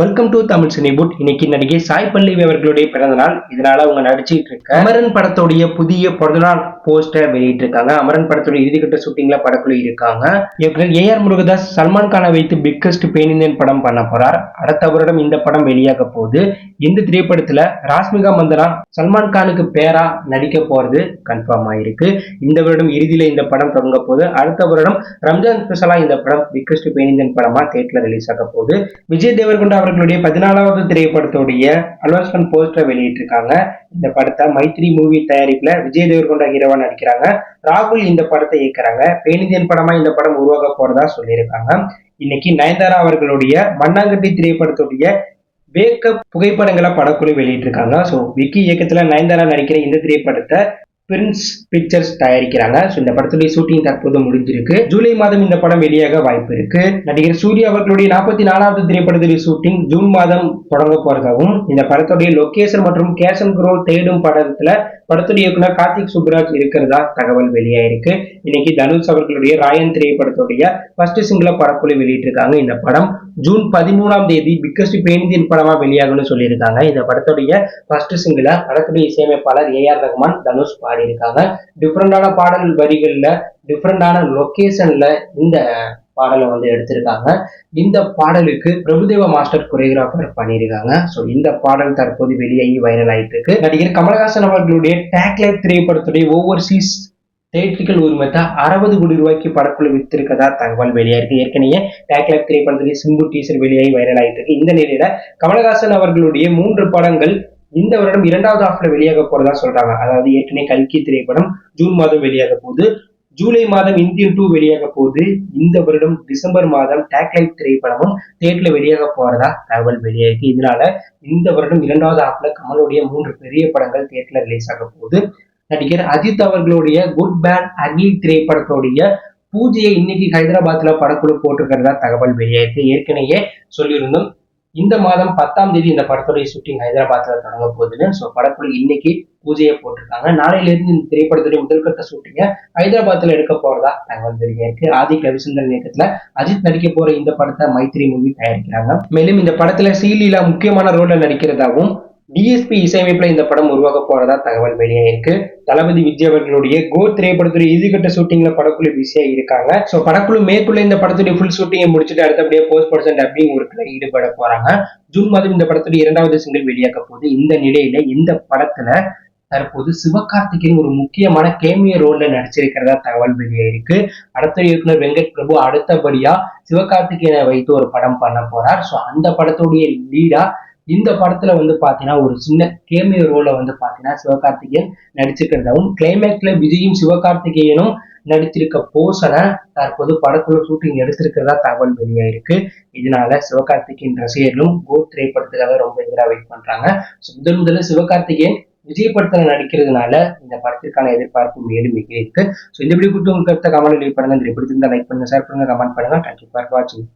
Welcome to Tamil சினிபுட் இன்னைக்கு நடிகை சாய் பல்லவி அவர்களுடைய பிறந்த நாள். இதனால அவங்க நடிச்சிட்டு இருக்க அமரன் படத்துடைய புதிய பிறந்தநாள் போஸ்டர் வெளியிட்டு இருக்காங்க அமரன் படத்துடைய இறுதிக்கட்ட ஷூட்டிங்ல படக்குழு இருக்காங்க. இயக்குனர் ஏ ஆர் முருகதாஸ் சல்மான் கானை வைத்து பிக்கஸ்ட் பெயின் இந்தியன் படம் பண்ண போறார். அடுத்த வருடம் இந்த படம் வெளியாக போகுது. இந்த திரைப்படத்துல ராஷ்மிகா மந்தனா சல்மான் கானுக்கு பேரா நடிக்க போறது கன்ஃபார்ம் ஆயிருக்கு. இந்த வருடம் இறுதியில இந்த படம் தொடங்க போது அடுத்த வருடம் ரம்ஜான் ஸ்பெஷலா இந்த படம் பிக்கஸ்ட் பெயின் இந்தியன் படமா தேட்டர்ல ரிலீஸ் ஆக போகுது. விஜய் தேவர்கொண்டா அவர்களுடைய பதினாலாவது திரைப்படத்துடைய அட்வான்ஸ்மெண்ட் போஸ்டர் வெளியிட்டிருக்காங்க. இந்த படத்தை மைத்ரி மூவி தயாரிப்புல விஜய் தேவர்கொண்டா ஹீரோவா நடிக்கிறாங்க. ராகுல் இந்த படத்தை இயக்குறாங்க. பேனிந்தியன் படமா இந்த படம் உருவாக போறதா சொல்லியிருக்காங்க. இன்னைக்கு நயன்தாரா அவர்களுடைய மண்ணாங்கட்டி திரைப்படத்துடைய வேக்கப் புகைப்படங்களை படக்குழு வெளியிட்டிருக்காங்க. ஸோ விக்கி இயக்கத்துல நயன்தாரா நடிக்கிற இந்த திரைப்படத்தை பிரின்ஸ் பிக்சர்ஸ் தயாரிக்கிறாங்க. ஸோ இந்த படத்துடைய ஷூட்டிங் தற்போது முடிஞ்சிருக்கு. ஜூலை மாதம் இந்த படம் வெளியாக வாய்ப்பு இருக்கு. நடிகர் சூர்யா அவர்களுடைய நாற்பத்தி நாலாவது திரைப்படத்துடைய ஷூட்டிங் ஜூன் மாதம் தொடங்க போறதாகவும் இந்த படத்துடைய லொகேஷன் மற்றும் கேஷன் குரோ தேடும் படத்துல படத்துடைய இயக்குனர் கார்த்திக் சுப்ராஜ் இருக்கிறதா தகவல் வெளியாயிருக்கு. இன்னைக்கு தனுஷ் அவர்களுடைய ராயன் திரைப்படத்துடைய ஃபர்ஸ்ட் சிங்கிள படக்குழு வெளியிட்டிருக்காங்க. இந்த படம் ஜூன் பதிமூணாம் தேதி பிக்கஸ்ட் பெயிண்டியன் படமா வெளியாகும்னு சொல்லியிருக்காங்க. இந்த படத்துடைய ஃபர்ஸ்ட் சிங்கிள படத்துடைய இசையமைப்பாளர் ஏ ஆர் ரஹ்மான் தனுஷ் பாடியிருக்காங்க. டிஃப்ரெண்டான பாடல் வரிகள்ல டிஃப்ரெண்டான லொக்கேஷன்ல இந்த பாடலை வந்து எடுத்திருக்காங்க. இந்த பாடலுக்கு பிரபுதேவ மாஸ்டர் கொரியோகிராஃபர் பண்ணியிருக்காங்க. ஸோ இந்த பாடல் தற்போது வெளியாகி வைரல் ஆயிட்டு இருக்கு நடிகர் கமலஹாசன் அவர்களுடைய டேக்லைட் திரைப்படத்துடைய ஓவர்சீஸ் தேட்டிக்கல் உரிமத்தை அறுபது கோடி ரூபாய்க்கு படக்குழு வித்திருக்கதா தகவல் வெளியாயிருக்கு ஏற்கனவே டேக்லைட் திரைப்படத்துடைய சிம்பு டீசர் வெளியாகி வைரல் ஆயிட்டு இருக்கு இந்த நிலையில கமலஹாசன் அவர்களுடைய மூன்று படங்கள் இந்த வருடம் இரண்டாவது ஆஃப்ல வெளியாக போறதா சொல்றாங்க. அதாவது ஏற்கனவே கல்கி திரைப்படம் ஜூன் மாதம் வெளியாக போகுது. ஜூலை மாதம் இந்தியன் டூ வெளியாக போகுது. இந்த வருடம் டிசம்பர் மாதம் டேக்லைட் திரைப்படமும் தேட்டர்ல வெளியாக போறதா தகவல் வெளியாயிருக்கு. இதனால இந்த வருடம் இரண்டாவது ஆப்ல கமலுடைய மூன்று பெரிய படங்கள் தேட்டர்ல ரிலீஸ் ஆக போகுது. நடிகர் அஜித் அவர்களுடைய குட் பேட் அகில் திரைப்படத்துடைய பூஜையை இன்னைக்கு ஹைதராபாத்ல படக்குழு போட்டிருக்கிறதா தகவல் வெளியாயிருக்கு. ஏற்கனவே சொல்லியிருந்தோம் இந்த மாதம் பத்தாம் தேதி இந்த படத்துடைய ஷூட்டிங் ஹைதராபாத்ல தொடங்க போகுதுன்னு ஸோ படக்குழு இன்னைக்கு பூஜையை போட்டிருக்காங்க. நாளையில இருந்து இந்த திரைப்படத்துடைய முதல்கட்ட ஷூட்டிங்க ஹைதராபாத்ல எடுக்க போறதா தகவல் இருக்கு. ஆதி கவிசந்தன் இயக்கத்துல அஜித் நடிக்க போற இந்த படத்தை மைத்ரி மூவி தயாரிக்கிறாங்க. மேலும் இந்த படத்துல சீலீலா முக்கியமான ரோல நடிக்கிறதாகவும் டிஎஸ்பி இசையமைப்புல இந்த படம் உருவாக போறதா தகவல் வெளியாயிருக்கு தளபதி வித்யாவர்களுடைய கோ திரைப்படத்துடைய இறுதிக்கட்ட ஷூட்டிங்ல படக்குழு பிஸியா இருக்காங்க. ஸோ படக்குழு மேற்குள்ள இந்த படத்துடைய ஃபுல் ஷூட்டிங்கை முடிச்சுட்டு அடுத்தபடியே போஸ்ட் ப்ரொடக்ஷன் டப்பிங் ஒர்க்ல ஈடுபட போறாங்க. ஜூன் மாதம் இந்த படத்துடைய இரண்டாவது சிங்கிள் வெளியாக போகுது. இந்த நிலையில இந்த படத்துல தற்போது சிவகார்த்திகேயன் ஒரு முக்கியமான கேமிய ரோல்ல நடிச்சிருக்கிறதா தகவல் வெளியாயிருக்கு அடுத்த இயக்குனர் வெங்கட் பிரபு அடுத்தபடியா சிவகார்த்திகேயனை வைத்து ஒரு படம் பண்ண போறார். ஸோ அந்த படத்துடைய லீடா இந்த படத்துல வந்து பாத்தீங்கன்னா ஒரு சின்ன கேமியோ ரோல வந்து பாத்தீங்கன்னா சிவகார்த்திகேயன் நடிச்சிருக்கிறதாவும் கிளைமேக்ஸ்ல விஜயும் சிவகார்த்திகேயனும் நடிச்சிருக்க போசனை தற்போது படக்குழு ஷூட்டிங் எடுத்திருக்கிறதா தகவல் வெளியாயிருக்கு. இதனால சிவகார்த்திகேயன் ரசிகர்களும் கோ திரைப்படத்துக்காக ரொம்ப எதிராக வெயிட் பண்றாங்க. ஸோ முதல் முதல்ல சிவகார்த்திகேயன் விஜய் படத்துல நடிக்கிறதுனால இந்த படத்திற்கான எதிர்பார்ப்பு மேலும் மிக இருக்கு ஸோ இந்த வீடியோ கொடுத்து உங்களுக்கு கருத்தை கமெண்ட் பண்ணுங்க இந்த இருந்தால் லைக் பண்ணுங்க ஷேர் பண்ணுங்க கமெண்ட் பண்ணுங்க. தேங்க்யூ ஃபார் வாட்சிங்